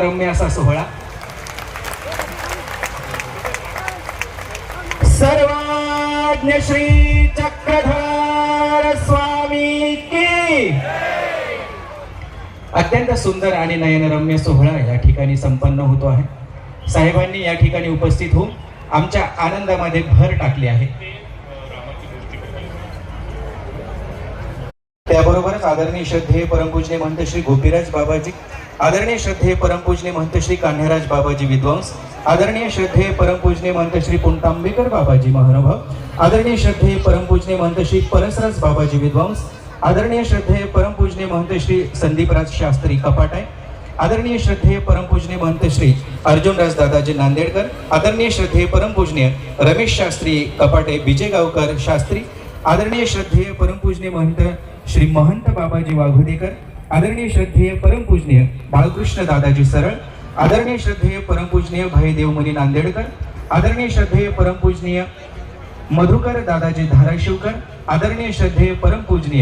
रम्य असा सोहळा. सर्वज्ञ श्री चक्रधर स्वामी की. अत्यंत सुंदर आणि नयनरम्य सोहळा या ठिकाणी संपन्न होतो आहे. साहेबांनी या ठिकाणी उपस्थित होऊन आमच्या आनंदामध्ये भर टाकली आहे. त्याबरोबरच आदरणीय श्रद्धेय परमपूजने महंत श्री गोपीराज बाबाजी आदरणीय श्रद्धेय परमपूजने महंत श्री कान्हेराज बाबाजी विद्वांस आदरणीय श्रद्धेय परमपूजने महंत श्री पुंटांबेकर बाबाजी महानुभाव आदरणीय श्रद्धेय परमपूजने महंत श्री परसराज बाबाजी विद्वांस आदरणीय श्रद्धेय परमपूजने महंत श्री संदीपराज शास्त्री कपाटाय आदरणीय श्रद्धेय परमपूजने महंत श्री अर्जुनराज दादाजी नांदेडकर आदरणीय श्रद्धेय परमपूजनीय रमेश शास्त्री कपाटे विजय गावकर शास्त्री आदरणीय श्रद्धेय परमपूजनीय महंत श्री महंत बाबाजी वाघुदेकर आदरणीय श्रद्धेय परमपूजनीय बाळकृष्ण दादाजी सरळ आदरणीय श्रद्धेय परमपूजनीय भाई देवमुनी नांदेडकर आदरणीय श्रद्धेय परमपूजनीय मधुकर दादाजी धाराशिवकर आदरणीय श्रद्धेय परमपूजनीय